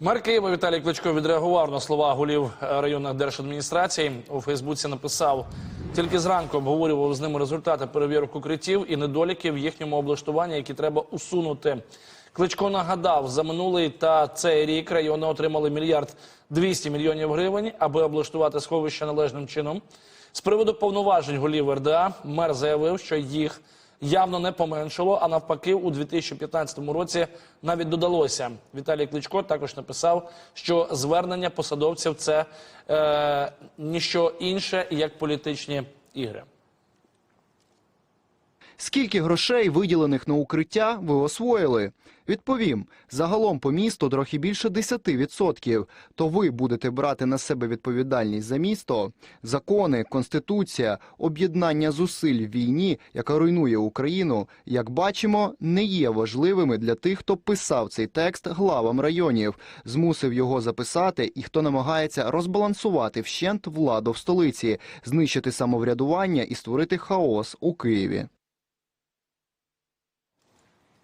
Мер Києва Віталій Кличко відреагував на слова голів е, районних держадміністрацій. У Фейсбуці написав, тільки зранку обговорював з ними результати перевірок укриттів і недоліки в їхньому облаштуванні, які треба усунути. Кличко нагадав, за минулий та цей рік райони отримали мільярд 200 мільйонів гривень, аби облаштувати сховище належним чином. З приводу повноважень голів РДА мер заявив, що їх явно не поменшало, а навпаки, у 2015 році навіть додалося. Віталій Кличко також написав, що звернення посадовців це е, ніщо інше, як політичні ігри. Скільки грошей, виділених на укриття, ви освоїли? Відповім, загалом по місту трохи більше 10%. То ви будете брати на себе відповідальність за місто? Закони, конституція, об'єднання зусиль в війні, яка руйнує Україну, як бачимо, не є важливими для тих, хто писав цей текст главам районів, змусив його записати і хто намагається розбалансувати вщент владу в столиці, знищити самоврядування і створити хаос у Києві.